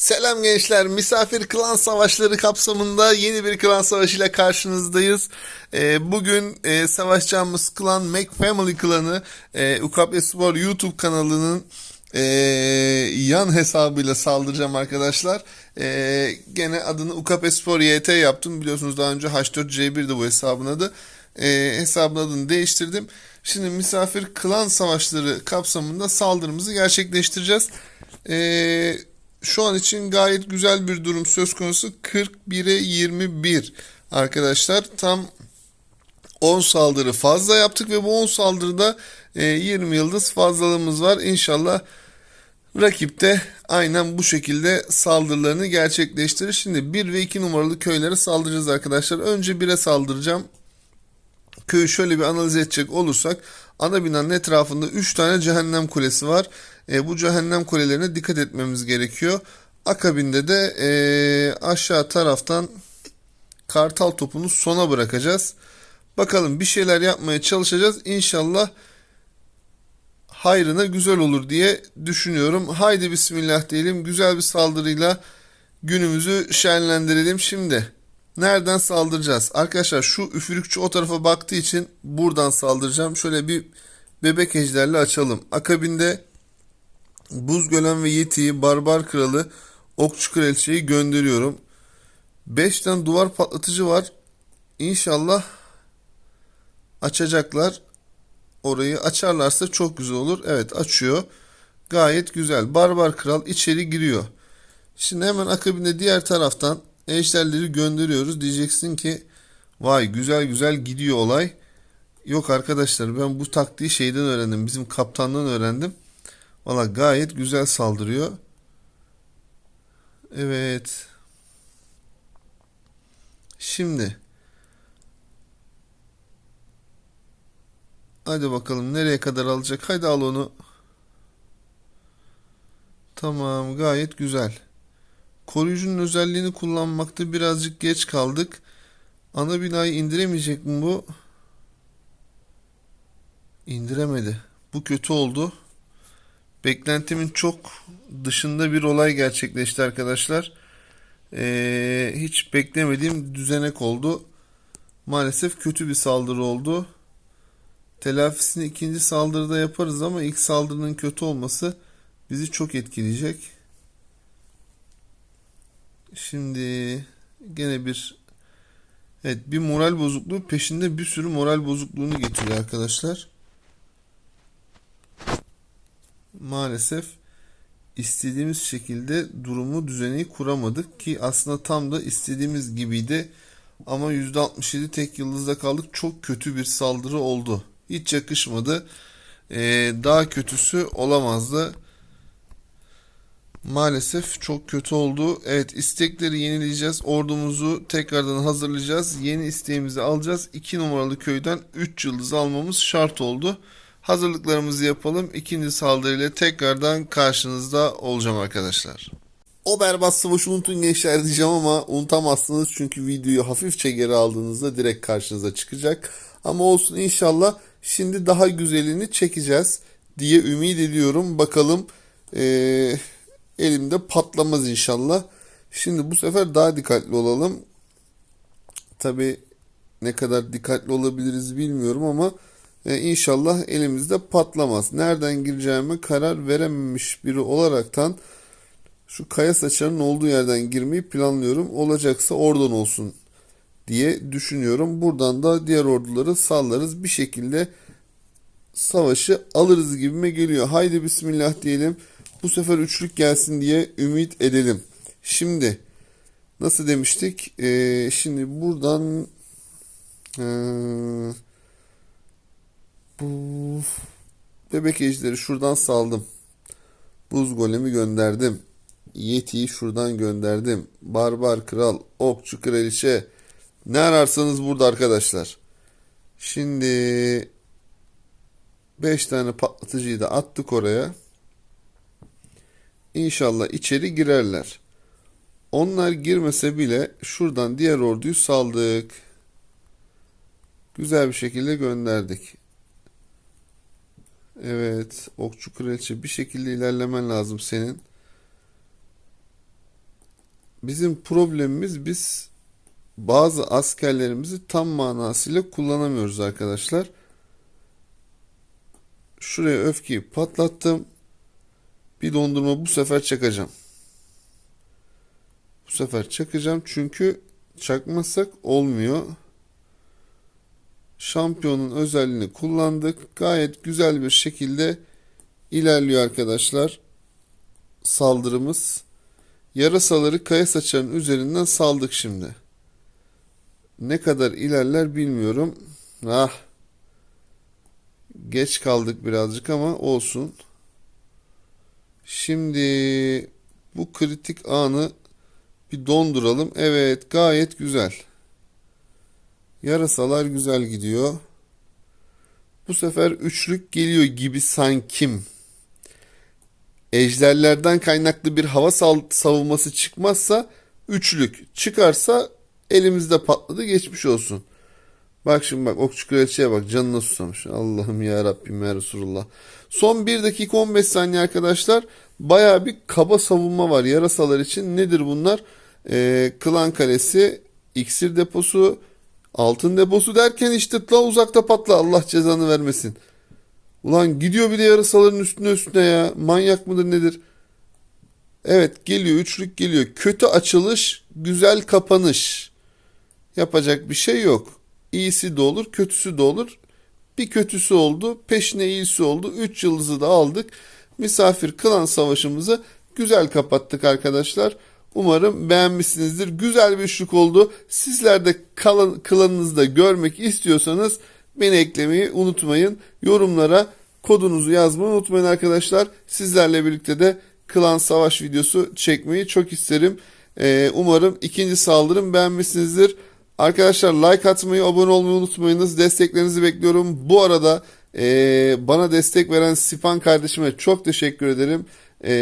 Selam gençler. Misafir klan savaşları kapsamında yeni bir klan savaşıyla karşınızdayız. Ee, bugün e, savaşacağımız klan Mac Family klanı e, Ukap Espor YouTube kanalının e, yan hesabıyla saldıracağım arkadaşlar. E, gene adını Ukap Espor YT yaptım. Biliyorsunuz daha önce H4C1'di bu hesabın adı. E, hesabın adını değiştirdim. Şimdi misafir klan savaşları kapsamında saldırımızı gerçekleştireceğiz. Eee şu an için gayet güzel bir durum söz konusu. 41'e 21 arkadaşlar. Tam 10 saldırı fazla yaptık ve bu 10 saldırıda e, 20 yıldız fazlalığımız var. İnşallah rakip de aynen bu şekilde saldırılarını gerçekleştirir. Şimdi 1 ve 2 numaralı köylere saldıracağız arkadaşlar. Önce 1'e saldıracağım. Köyü şöyle bir analiz edecek olursak ana binanın etrafında 3 tane cehennem kulesi var. E, bu cehennem kulelerine dikkat etmemiz gerekiyor. Akabinde de e, aşağı taraftan kartal topunu sona bırakacağız. Bakalım bir şeyler yapmaya çalışacağız. İnşallah hayrına güzel olur diye düşünüyorum. Haydi bismillah diyelim. Güzel bir saldırıyla günümüzü şenlendirelim. Şimdi nereden saldıracağız? Arkadaşlar şu üfürükçü o tarafa baktığı için buradan saldıracağım. Şöyle bir bebek ejderle açalım. Akabinde Buz Gölen ve Yeti'yi Barbar Kralı Okçu Kraliçeyi gönderiyorum. 5 tane duvar patlatıcı var. İnşallah açacaklar. Orayı açarlarsa çok güzel olur. Evet açıyor. Gayet güzel. Barbar Kral içeri giriyor. Şimdi hemen akabinde diğer taraftan ejderleri gönderiyoruz. Diyeceksin ki vay güzel güzel gidiyor olay. Yok arkadaşlar ben bu taktiği şeyden öğrendim. Bizim kaptandan öğrendim. Valla gayet güzel saldırıyor. Evet. Şimdi. Hadi bakalım nereye kadar alacak. Hadi al onu. Tamam gayet güzel. Koruyucunun özelliğini kullanmakta birazcık geç kaldık. Ana binayı indiremeyecek mi bu? İndiremedi. Bu kötü oldu. Beklentimin çok dışında bir olay gerçekleşti arkadaşlar. Ee, hiç beklemediğim düzenek oldu. Maalesef kötü bir saldırı oldu. Telafisini ikinci saldırıda yaparız ama ilk saldırının kötü olması bizi çok etkileyecek. Şimdi gene bir evet bir moral bozukluğu peşinde bir sürü moral bozukluğunu getiriyor arkadaşlar. Maalesef istediğimiz şekilde durumu düzeni kuramadık ki aslında tam da istediğimiz gibiydi. Ama %67 tek yıldızda kaldık. Çok kötü bir saldırı oldu. Hiç yakışmadı. Ee, daha kötüsü olamazdı. Maalesef çok kötü oldu. Evet istekleri yenileyeceğiz. Ordumuzu tekrardan hazırlayacağız. Yeni isteğimizi alacağız. 2 numaralı köyden 3 yıldız almamız şart oldu. Hazırlıklarımızı yapalım. İkinci saldırıyla tekrardan karşınızda olacağım arkadaşlar. O berbat savaşı unutun gençler diyeceğim ama unutamazsınız çünkü videoyu hafifçe geri aldığınızda direkt karşınıza çıkacak. Ama olsun inşallah şimdi daha güzelini çekeceğiz diye ümit ediyorum. Bakalım ee, elimde patlamaz inşallah. Şimdi bu sefer daha dikkatli olalım. Tabi ne kadar dikkatli olabiliriz bilmiyorum ama e, inşallah elimizde patlamaz. Nereden gireceğime karar verememiş biri olaraktan şu kaya saçlarının olduğu yerden girmeyi planlıyorum. Olacaksa oradan olsun diye düşünüyorum. Buradan da diğer orduları sallarız. Bir şekilde savaşı alırız gibime geliyor. Haydi bismillah diyelim. Bu sefer üçlük gelsin diye ümit edelim. Şimdi nasıl demiştik? Ee, şimdi buradan ee, bu bebek ejderi şuradan saldım. Buz golemi gönderdim. Yeti'yi şuradan gönderdim. Barbar kral, okçu kraliçe. Ne ararsanız burada arkadaşlar. Şimdi 5 tane patlatıcıyı da attık oraya. İnşallah içeri girerler. Onlar girmese bile şuradan diğer orduyu saldık. Güzel bir şekilde gönderdik. Evet, okçu kraliçe bir şekilde ilerlemen lazım senin. bizim problemimiz biz bazı askerlerimizi tam manasıyla kullanamıyoruz arkadaşlar. Şuraya öfkeyi patlattım. Bir dondurma bu sefer çakacağım. Bu sefer çakacağım çünkü çakmazsak olmuyor. Şampiyonun özelliğini kullandık. Gayet güzel bir şekilde ilerliyor arkadaşlar. Saldırımız. Yarasaları kaya saçarın üzerinden saldık şimdi. Ne kadar ilerler bilmiyorum. Ah. Geç kaldık birazcık ama olsun. Şimdi bu kritik anı bir donduralım. Evet, gayet güzel. Yarasalar güzel gidiyor. Bu sefer üçlük geliyor gibi sankim. Ejderlerden kaynaklı bir hava savunması çıkmazsa üçlük. Çıkarsa elimizde patladı geçmiş olsun. Bak şimdi bak okçu kraliçeye bak canına susamış. Allah'ım ya Rabbim ya Resulullah. Son 1 dakika 15 saniye arkadaşlar. Baya bir kaba savunma var yarasalar için. Nedir bunlar? Ee, Klan Kalesi, iksir deposu, altın deposu derken işte la uzakta patla Allah cezanı vermesin. Ulan gidiyor bir de yarasaların üstüne üstüne ya. Manyak mıdır nedir? Evet geliyor üçlük geliyor. Kötü açılış, güzel kapanış. Yapacak bir şey yok. İyisi de olur, kötüsü de olur. Bir kötüsü oldu, peşine iyisi oldu. Üç yıldızı da aldık. Misafir klan savaşımızı güzel kapattık arkadaşlar. Umarım beğenmişsinizdir. Güzel bir şık oldu. Sizler de kalan, klanınızda görmek istiyorsanız beni eklemeyi unutmayın. Yorumlara kodunuzu yazmayı unutmayın arkadaşlar. Sizlerle birlikte de klan savaş videosu çekmeyi çok isterim. Ee, umarım ikinci saldırım beğenmişsinizdir. Arkadaşlar like atmayı, abone olmayı unutmayınız. Desteklerinizi bekliyorum. Bu arada e, bana destek veren Sipan kardeşime çok teşekkür ederim. E,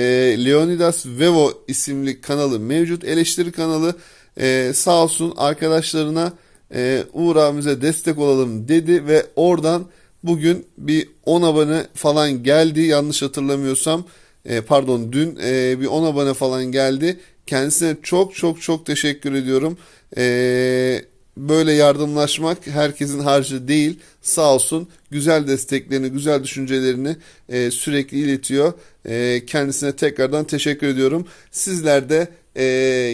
Leonidas Vevo isimli kanalı mevcut. Eleştiri kanalı e, sağ olsun arkadaşlarına e, Uğur abimize destek olalım dedi ve oradan bugün bir 10 abone falan geldi yanlış hatırlamıyorsam. E, pardon dün e, bir 10 abone falan geldi. Kendisine çok çok çok teşekkür ediyorum. E, böyle yardımlaşmak herkesin harcı değil. Sağ olsun güzel desteklerini, güzel düşüncelerini e, sürekli iletiyor. E, kendisine tekrardan teşekkür ediyorum. Sizler de e,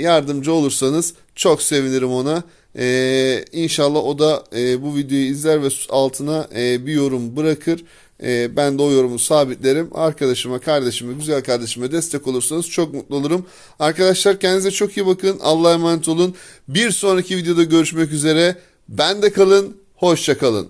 yardımcı olursanız çok sevinirim ona. E, inşallah o da e, bu videoyu izler ve altına e, bir yorum bırakır. E, ben de o yorumu sabitlerim. Arkadaşıma, kardeşime, güzel kardeşime destek olursanız çok mutlu olurum. Arkadaşlar kendinize çok iyi bakın. Allah'a emanet olun. Bir sonraki videoda görüşmek üzere. Ben de kalın. Hoşça kalın.